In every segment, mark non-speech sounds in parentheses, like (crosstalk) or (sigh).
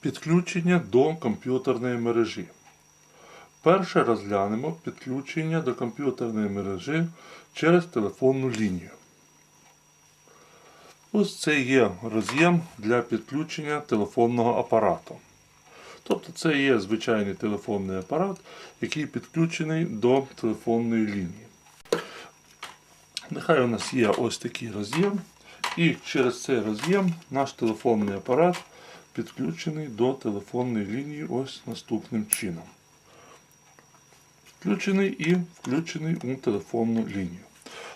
Підключення до комп'ютерної мережі. Перше розглянемо підключення до комп'ютерної мережі через телефонну лінію. Ось це є роз'єм для підключення телефонного апарату. Тобто це є звичайний телефонний апарат, який підключений до телефонної лінії. Нехай у нас є ось такий роз'єм, і через цей роз'єм наш телефонний апарат підключений до телефонної лінії ось наступним чином. Включений і включений у телефонну лінію.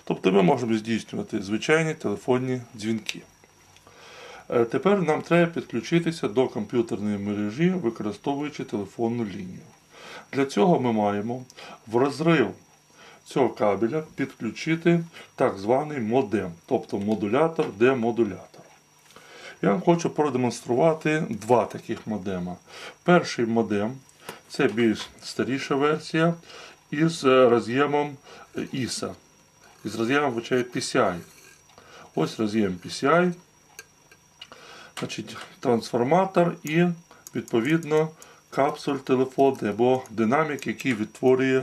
Тобто ми можемо здійснювати звичайні телефонні дзвінки. Е, Тепер нам треба підключитися до комп'ютерної мережі, використовуючи телефонну лінію. Для цього ми маємо в розрив цього кабеля підключити так званий модем, тобто модулятор, демодулятор. Я вам хочу продемонструвати два таких модема. Перший модем це більш старіша версія із е, роз'ємом е, ISA, із роз'ємом PCI. Ось роз'єм PCI, значить, трансформатор і відповідно капсуль телефонний або динамік, який відтворює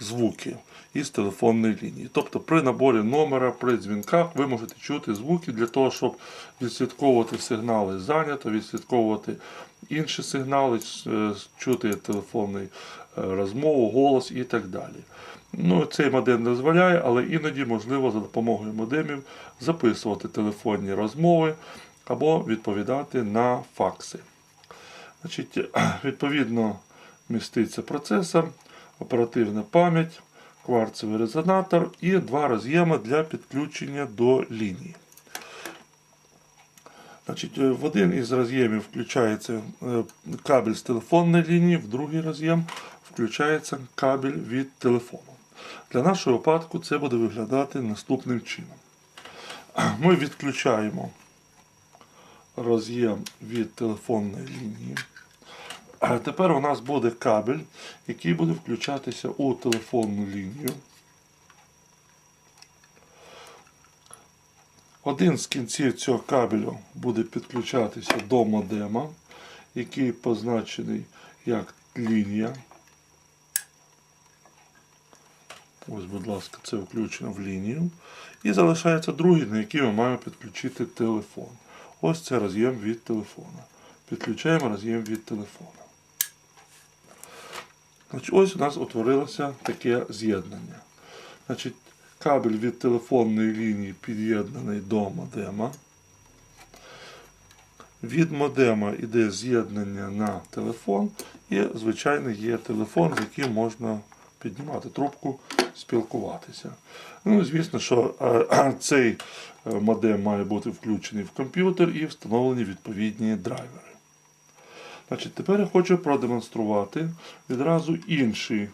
звуки із телефонної лінії. Тобто при наборі номера, при дзвінках ви можете чути звуки для того, щоб відслідковувати сигнали зайнято, відслідковувати інші сигнали, е, чути телефонний е, розмову, голос і так далі. Ну, цей модем дозволяє, але іноді можливо за допомогою модемів записувати телефонні розмови або відповідати на факси. Значить, (clears throat) відповідно, міститься процесор, оперативна пам'ять, кварцевий резонатор і два роз'єми для підключення до лінії. Значить, е, в один із роз'ємів включається е, кабель з телефонної лінії, в другий роз'єм включається кабель від телефону. Для нашого випадку це буде виглядати наступним чином. (clears throat) Ми відключаємо роз'єм від телефонної лінії. Тепер у нас буде кабель, який буде включатися у телефонну лінію. Один з кінців цього кабелю буде підключатися до модема, який позначений як лінія. Ось, будь ласка, це включено в лінію. І залишається другий, на який ми маємо підключити телефон. Ось це роз'єм від телефона. Підключаємо роз'єм від телефона. Значить, ось у нас утворилося таке з'єднання. Значить, кабель від телефонної лінії під'єднаний до модема. Від модема йде з'єднання на телефон, і, звичайно, є телефон, з яким можна піднімати трубку, спілкуватися. Ну, звісно, що е, цей е, модем має бути включений в комп'ютер і встановлені відповідні драйвери. Значить, тепер я хочу продемонструвати відразу інший,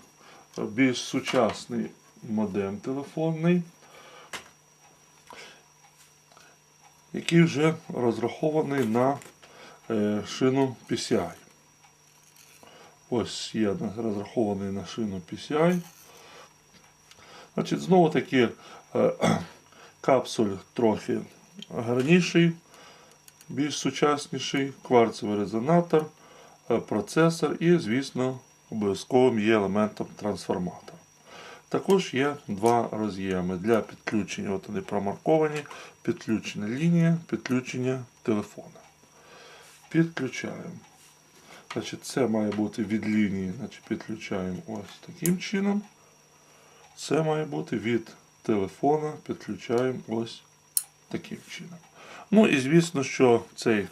е, більш сучасний модем телефонний, який вже розрахований на е, шину PCI. Ось є розрахований на шину PCI. Значить, знову таки е, (clears throat) капсуль трохи гарніший, більш сучасніший, кварцевий резонатор, процесор і, звісно, обов'язковим є елементом трансформатор. Також є два роз'єми для підключення, от вони промарковані, підключення лінії, підключення телефона. Підключаємо. Значить, Це має бути від лінії, значить, підключаємо ось таким чином. Це має бути від телефона, підключаємо ось таким чином. Ну і звісно, що цей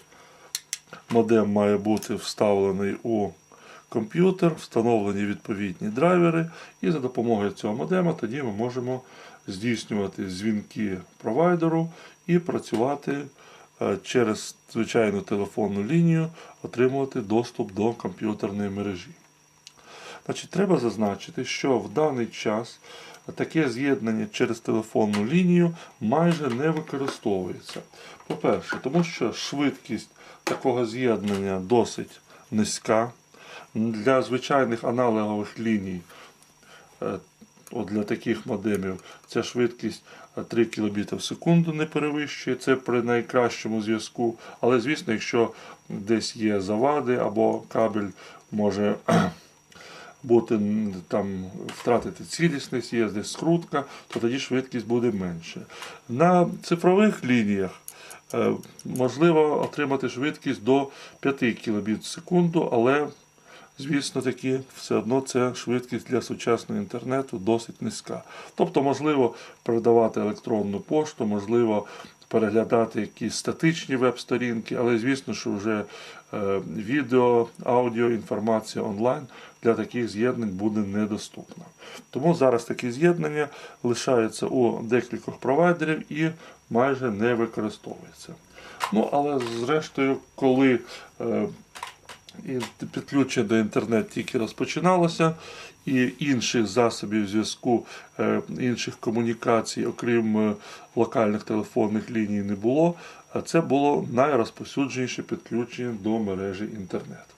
модем має бути вставлений у комп'ютер, встановлені відповідні драйвери, і за допомогою цього модема тоді ми можемо здійснювати дзвінки провайдеру і працювати е, через звичайну телефонну лінію, отримувати доступ до комп'ютерної мережі. Значить, треба зазначити, що в даний час таке з'єднання через телефонну лінію майже не використовується. По-перше, тому що швидкість такого з'єднання досить низька. Для звичайних аналогових ліній, е, от для таких модемів, ця швидкість 3 кбіт в секунду не перевищує, це при найкращому зв'язку. Але звісно, якщо десь є завади або кабель може бути там втратити цілісність, є десь скрутка, то тоді швидкість буде менше. На цифрових лініях е, можливо отримати швидкість до 5 кбіт в секунду, але звісно таки, все одно це швидкість для сучасного інтернету досить низька. Тобто, можливо передавати електронну пошту, можливо переглядати якісь статичні веб-сторінки, але звісно, що вже е, відео, аудіо, інформація онлайн для таких з'єднань буде недоступна. Тому зараз такі з'єднання лишаються у декількох провайдерів і майже не використовуються. Ну, але зрештою, коли е, і підключення до інтернету тільки розпочиналося, і інших засобів зв'язку, е, інших комунікацій, окрім е, локальних телефонних ліній, не було. А це було найрозповсюдженіше підключення до мережі інтернету.